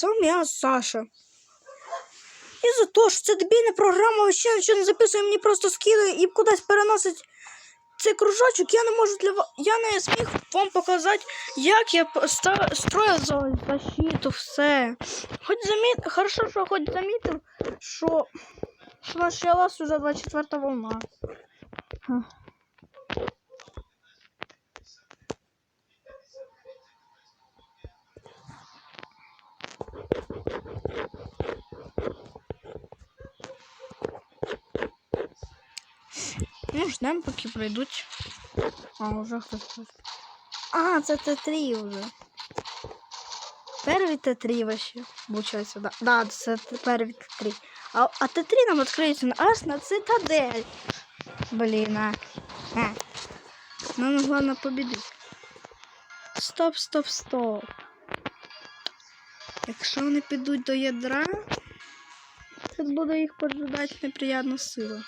привіт, з я Саша. І за те, що це дебільна програма ще нічого не записує, мені просто скидує і кудись переносить цей кружочок, я не можу для вас. Я не зміг вам показати, як я ста... строю за- защиту, все. Хоч заміт... Хорошо, що хоч замітив, що, що почалась уже 24 волна. Ну, ждемо, поки пройдуть. А, вже хтось. А, це Т3 вже. Первый Т3 вообще. Получается, да. Да, це первый Т3. А, а Т3 нам відкриється на аж на цитадель. Блін, а. а. Нам головне побідити. Стоп, стоп, стоп. Якщо вони підуть до ядра, тут буде їх поджидати неприємна сила.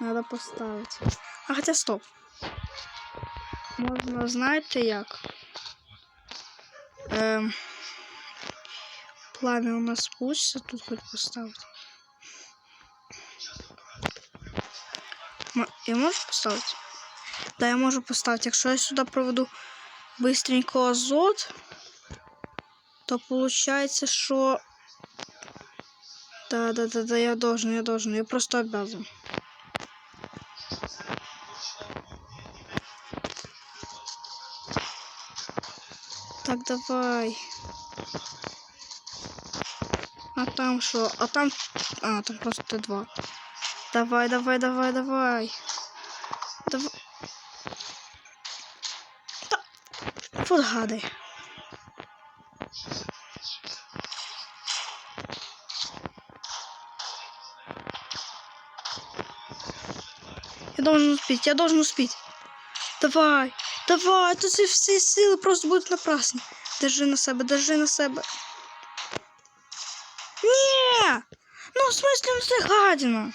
Надо поставить. А хотя стоп. Можна, знаєте як? Ем, пламя у нас получится тут хоть поставить. М- Я можу поставити? Да, я можу поставити. Якщо я сюди проведу быстренько азот, то получается, що... Да, да, да, да, я должен, я должен, я просто обязан. Так, давай. А там що? А там. А, там просто Т2. Давай, давай, давай, давай. Давай. Вот гадай. Я должен успеть, я должен успеть. Давай, давай, тут всі сили просто будуть напрасні. Держи на себе, держи на себе. Ні! Ну, в смысле, ну це гадина.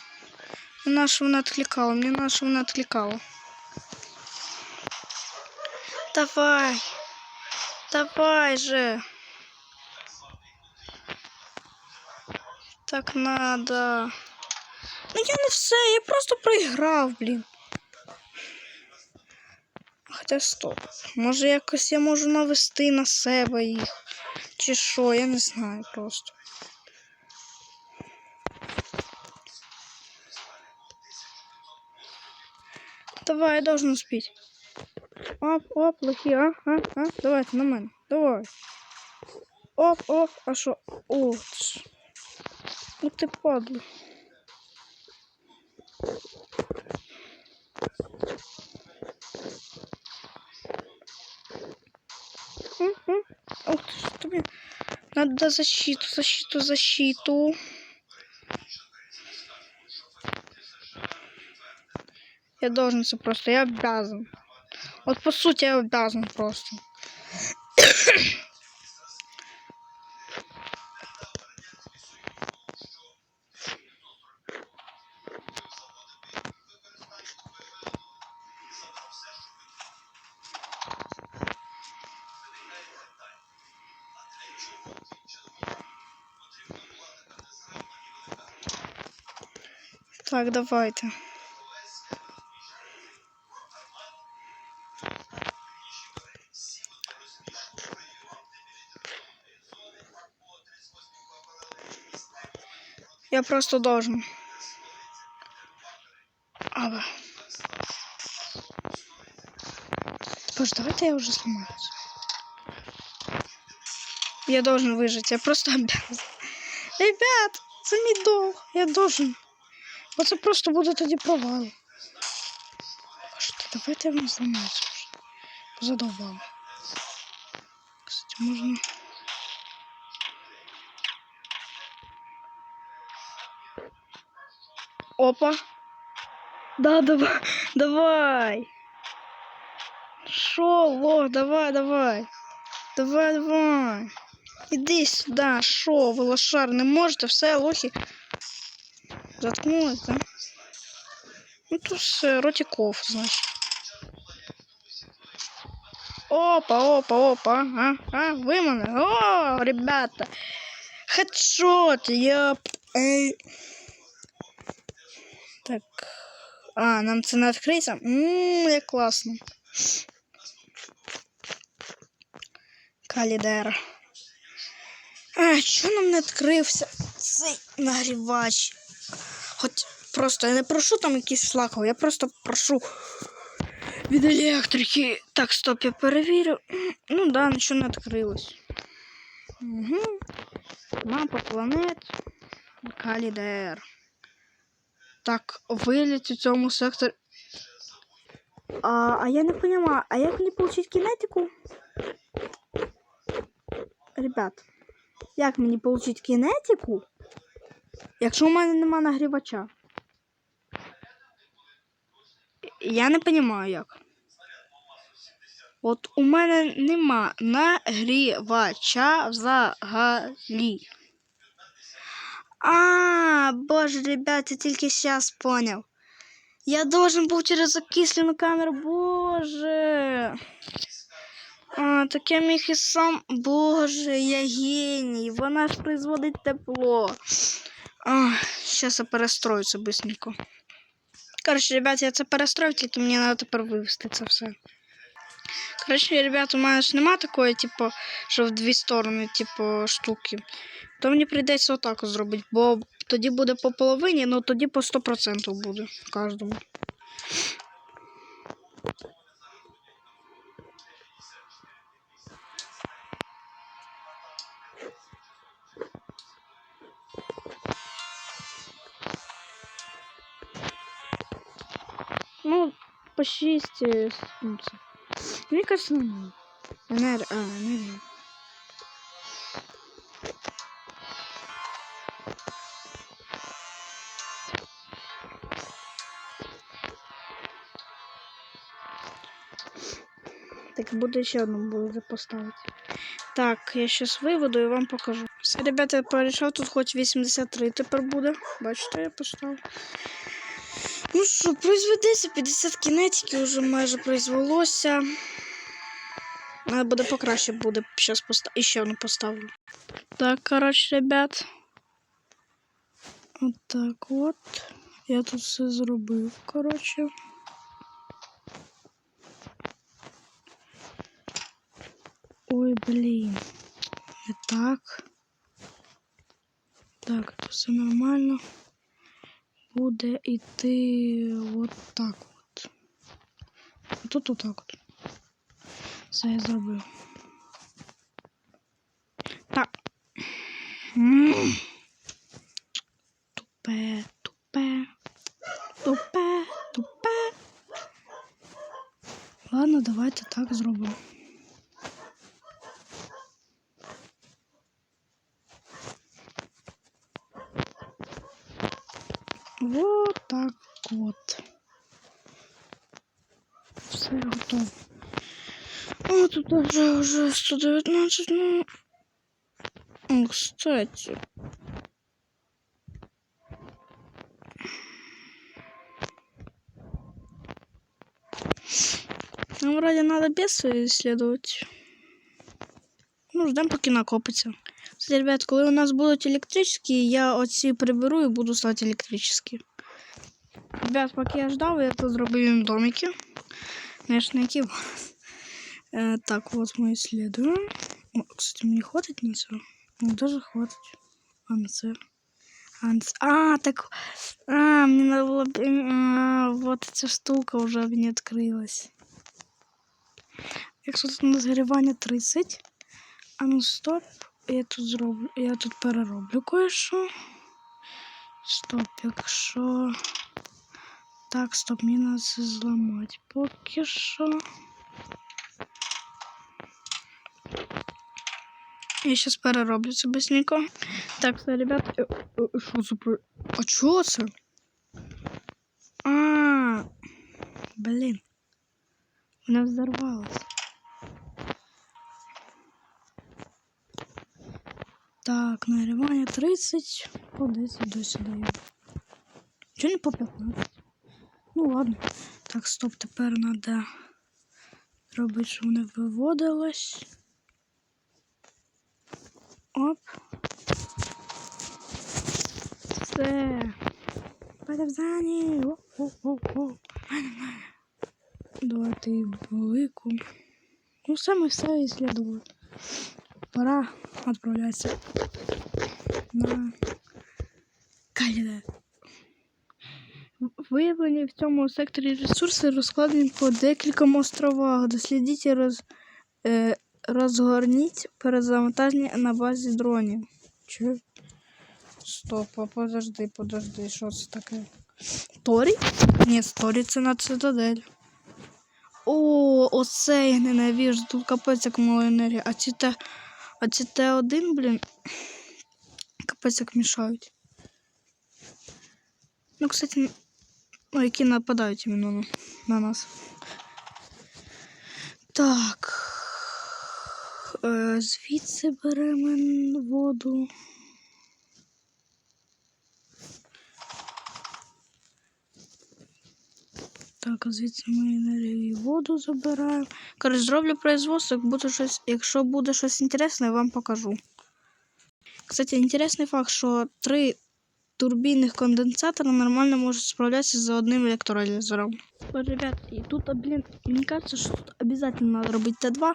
На що вона відкликала, мені на що. Давай. Давай же. Так надо. Ну я не все, я просто проіграв, блін. Хоча стоп. Може якось я можу навести на себе їх. Чи що, я не знаю просто. Давай, я должен успеть. Оп, оп, лохи, а, а, а, давайте на мене. Давай. Оп, оп, а що? О, тш. ну ти падла. Мгм. Ух ты, что мне... Надо защиту, защиту, защиту. Я должен це просто, я обязан. Вот по сути я обязан просто. Так, давайте. Я просто должен. Ава. Боже, давайте я уже сломаюсь. Я должен выжить, я просто обязан. Ребят, мій долг, я должен. Оце просто буде тоді провал. Боже, давайте я вам зламаюся вже. Задовбали. Кстати, можна. Опа. Да, давай, давай. Шо, лох, давай, давай. Давай, давай. Іди сюди, шо, ви лошар, не можете, все, лохи. Заткнулись, да? Ну тут все, ротиков, значит. Опа, опа, опа. А, а, ви. О, ребята. Хедшот, я. Ей. Так. А, нам це не відкриється? Ммм, як класно. Калідер. А, чого нам не відкрився цей нагрівач? Хоч просто я не прошу там якийсь флаков, я просто прошу від електрики. Так, стоп, я перевірю. Ну да, нічого не відкрилось. Угу. Мапа планет. Калідер. Так, виліт у цьому секторі. А, а я не понимаю, а як мені получить кінетику? Ребят, як мені получить кінетику, якщо у мене нема нагрівача? Я не понимаю як. От у мене нема нагрівача взагалі. А, боже, ребят, я тільки сейчас понял. Я должен был через окисленную камеру, боже. А, так я міг і сам. Боже, я геній. Вона ж производить тепло. А, сейчас я перестрою це быстренько. Короче, ребят, я це перестрою, тільки мені треба тепер вивести це все. Короче, ребят, у мене ж нема такої, типу, що в дві сторони, типу, штуки. То мені прийдеться отак зробити, бо тоді буде по половині, ну тоді по 100% буде кожному. Ну, по 6 ну, Мені кажется, нормально. Энер... А, энергия. Так, буду ще одну буду поставити. Так, я зараз виведу і вам покажу. Ребята, я перейшов, тут хоч 83 тепер буде. Бачите, я поставив. Ну що, произведеться 50 кінетиків вже майже произвелося. Надо буде покраще буде. Зараз постав... ще одну поставлю. Так, коротше, ребят. От так от. Я тут все зробив, коротше. Ой, блін. Не так. Так, тут все нормально. Буде йти от так от. Тут отак от. Все я зробив. Так. Тупе, тупе. Тупе, тупе. Ладно, давайте так зробимо. Даже уже 119, ну... Кстати. Нам вроде надо без исследовать. Ну, ждем, поки накопиться. Кстати, ребят, коли у нас будуть електричні, я оці приберу і буду ставити електричні. Ребят, поки я ждав, я тут зробив їм домики. Які. Э, так, вот мы исследуем. О, кстати, мне хватит на це? Ну, даже хватит. А на це? А, на так... А, мне надо было... А, вот эта штука уже мне открылась. Якщо тут нагрівання 30. А ну стоп. Я тут зроблю. Я тут перероблю кое-що. Стоп, якщо. Так, стоп, мені треба це зламати що. Я сейчас перероблю це быстренько. Так, все, ребят. е, е, Що це про... А чого це? А, блін. Вона взорвалась. Так, нагрівання 30, по 10 досі даю. Чого не по 15? Ну ладно. Так, стоп, тепер треба робити, щоб не виводилось. Оп. Все. Перевзані. І велику. Ну, саме все исследовали. Пора отправляться на Каліде. Виявлені в цьому секторі ресурси розкладені по декільком островах. Дослідіть роз, е, розгорніть перезавантаження на базі дронів. Чи? Стоп, а подожди, подожди, що це таке? Торі? Ні, Торі це на цитадель. О, оце я ненавижу. Тут капець як мало енергії. А ці те, а ці Т1, блін, капець як мішають. Ну, кстати, ну, які нападають іменно на нас. Так. Е, звідси беремо воду. Так, звідси ми енергію воду забираємо. Коротше, зроблю производство, як буде щось, якщо буде щось інтересне, вам покажу. Кстати, інтересний факт, що три турбінних конденсатора нормально можуть справлятися за одним електролізером. Ребят, і тут, а, блін, мені кажется, що тут обов'язково треба робити Т2.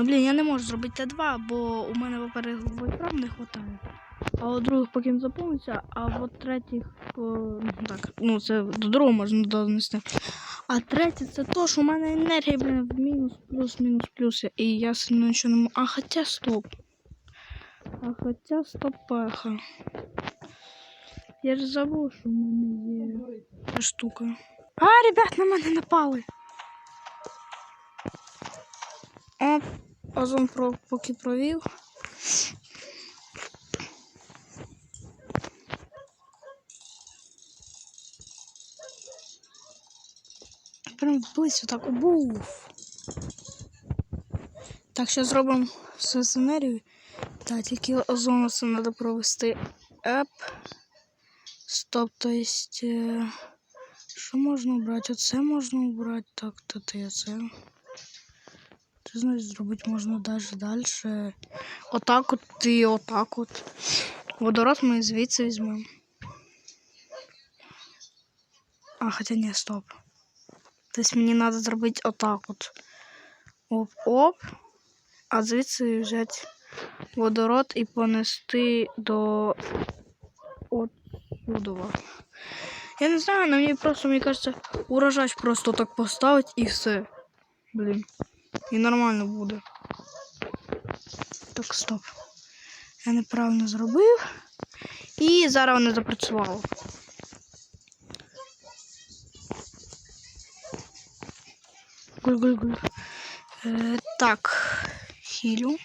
Ну, блін, я не можу зробити Т2, бо у мене, во-первых, вольфрам не вистачає. А у других поки не заповниться, а от третіх, по... ну, так, ну це до другого можна донести. А третє це то, що у мене енергія, блін, мінус, плюс, мінус, плюс. І я сильно нічого не можу. А хоча стоп. А хоча стопеха. Я ж забув, що в мене є штука. А, ребят, на мене напали. Оп, озон про, поки провів. Прям близько так був. Так, що зробимо все з енергією. Так, тільки озону це треба провести еп. Стоп, то есть. Е... Що можна обрати? Оце можна обрати. Так, то ти це. Це значить зробити можна навіть далі. Отак от і отак от. Водород ми звідси візьмемо. А, хоча ні, стоп. Тобто мені треба зробити отак от. Оп-оп. А звідси взяти водород і понести до отсюдова. Я не знаю, но мені просто, мені кажется, урожач просто так поставить і все. Блін. І нормально буде. Так, стоп. Я неправильно зробив. І зараз воно запрацювало. Гуль-гуль-гуль. Е, так, хілю.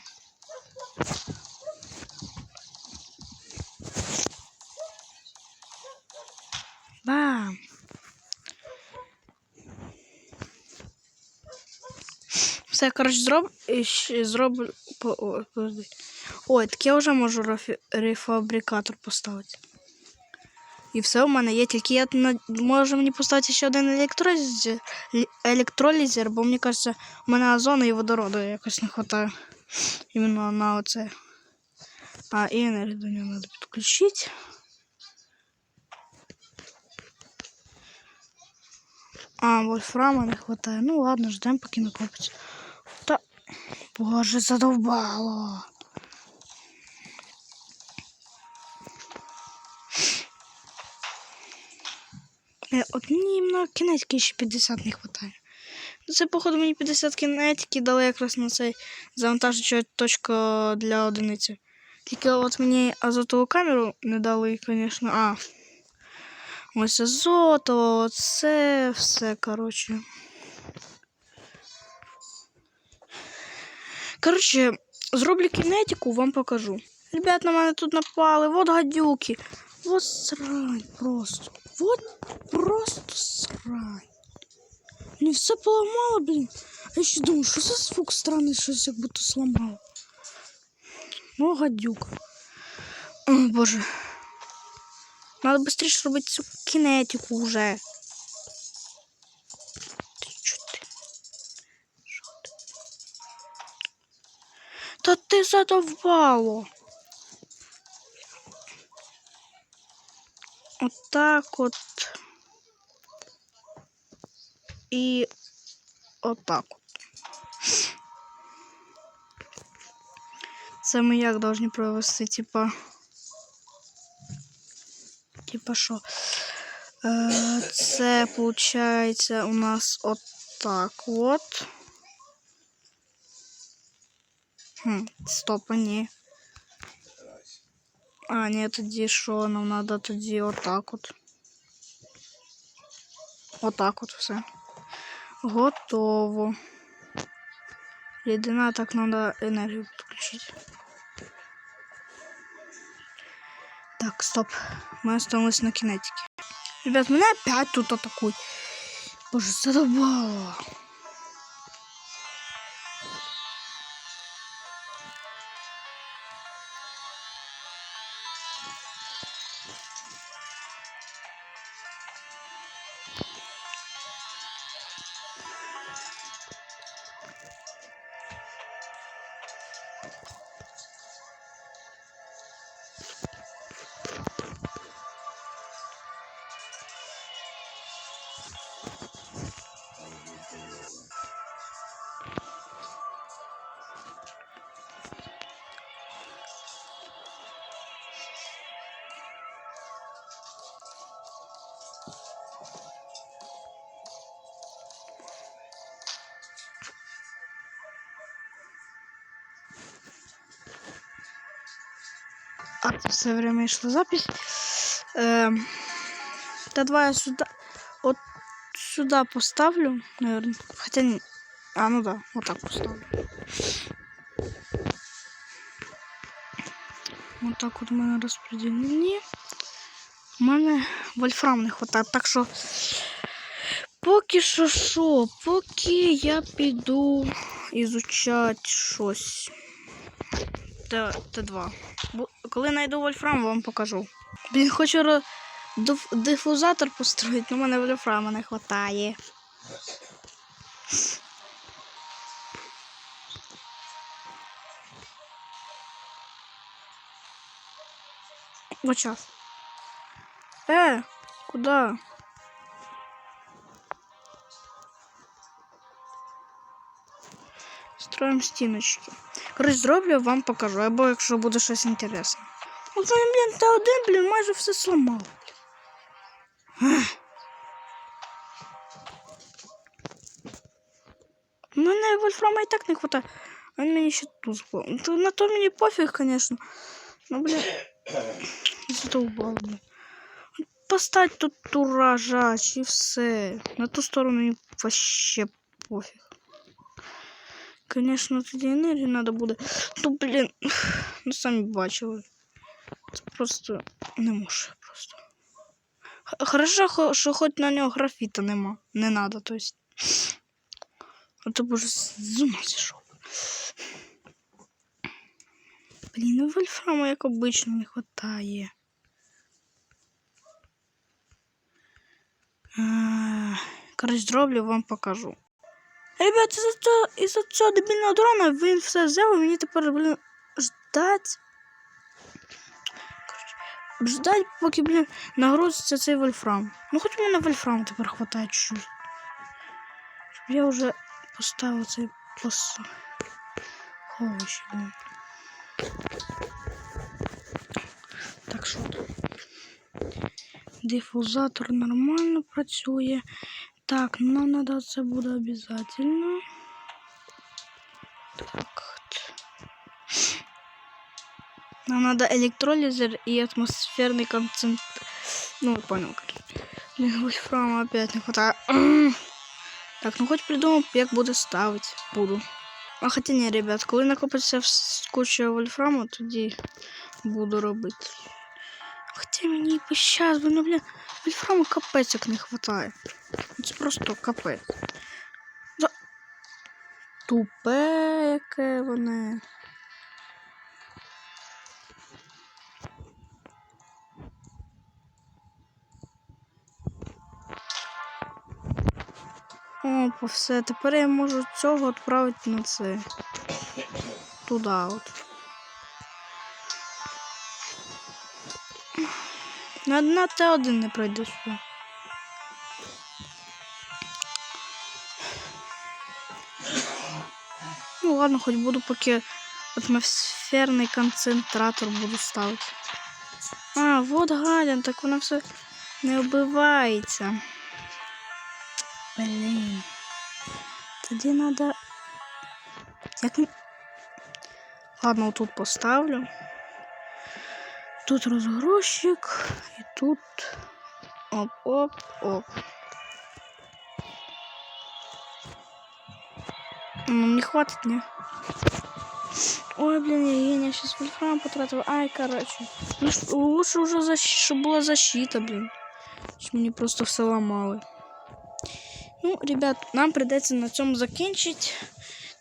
Все, коротше, зроб... По... Ой, так я вже можу рефабрикатор поставити. І все у мене є, тільки я на... може мені поставити ще один електролізер, лі- електролізер, бо мені кажеться, у мене озону і водороду якось не вистачає. Іменно на оце. А, і енергію до нього треба підключити. А, вольфрама не хватає. Ну ладно, ждемо, поки накопиться. Боже, задовбало. Е, От мені на кінетики ще 50 не. Ну, Це, походу, мені 50 кінетики дали якраз на цей завантажуючу точку для одиниці. Тільки от мені азотову камеру не дали, звісно. А. Ось азотово, це все, коротше. Коротше, зроблю кінетику, вам покажу. Ребят, на мене тут напали, вот гадюки. Вот срань просто. Вот просто срань. Мені все поламало, блін. А я ще думаю, що за звук странний, щось як будто сломав. Ну, гадюк. О, боже. Надо быстрее робити цю кінетику вже. Задовбало. Отак от. І отак от. Це ми як должны провести, типа. Типа що? Е, це виходить у нас отак от. Хм, стоп, а ні. А, ні, тоді що, нам треба тоді отак от. Отак от все. Готово. Єдина так треба енергію підключити. Так, стоп. Мы осталось на кинетике. Ребят, меня опять тут атакуют. Боже, задолбало. все время шла запись. Эм, да два я сюда, вот сюда поставлю, наверное. Хотя не, а ну да, вот так поставлю. Вот так от у мене розподілені. У мене вольфрам не хватає, так що поки що що, поки я піду ізучати щось. Т, Т2. Коли знайду вольфрам, вам покажу. Блін, хочу дифузатор построїти, але мене вольфрама не вистачає. Вот сейчас. Э, куда? Строим стіночки. Коротше, зроблю, вам покажу, або якщо буде щось інтересне. От мене, блін, та один, блін, майже все сломав. Ех. У мене вольфрама і так не хватає. А Він мені ще тут зломав. То На то мені пофіг, звісно. Ну, блін. Задовбав, блін. Поставь тут туражач і все. На ту сторону мені вообще пофіг. Конечно, тоді енергії треба буде. Ну, блін, ну самі бачили. Це просто не може просто. Хорошо, що хоч на нього графіта нема. Не треба, то есть. А то боже з ума зійшов. Блін, ну вольфраму, як обично, не хватає. А, Коротше, зроблю, вам покажу. Ребята, за то, із-за цього дебільного дрона він все взяв, і мені тепер, блін, ждать. Ждать, поки, блін, нагрузиться цей вольфрам. Ну, хоч у мене вольфрам тепер хватає чуть-чуть. Я вже поставив цей пос... Ховище, блін. Так що. Дифузатор нормально працює. Так, нам надо це буде обязательно. Так. от. Нам надо электролизер и атмосферный концентр. Ну, понял, короче. Блин, вольфрама опять не хватает. Так, ну хоч придумав, як буде ставити. Буду. А хоча ні, ребят, коли накопиться вс- куча вольфраму, тоді буду робити. Хоча мені по щас, ну, блін, вольфраму капець як не хватає. Просто капець. Тупе, яке воно. Опа, все, тепер я можу цього відправити на це. туда от. На, на Т1 не пройде сюди. Ну ладно, хоть буду поки атмосферний концентратор буду ставити. А, вот гадян, так вона все не вбивається. Блін. Тоді надо. Як... Ладно, тут поставлю. Тут розгрузчик. І тут. Оп-оп-оп. Ну, не хватит мне. Ой, блин, я гения сейчас вольфрам потратил. Ай, короче. Ну, ш- лучше уже, защ... чтобы была защита, блин. Чем мне просто все ломали. Ну, ребят, нам придется на цьому закінчити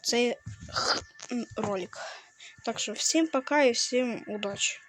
цей х- м, ролик. Так що всім пока і всім удачі.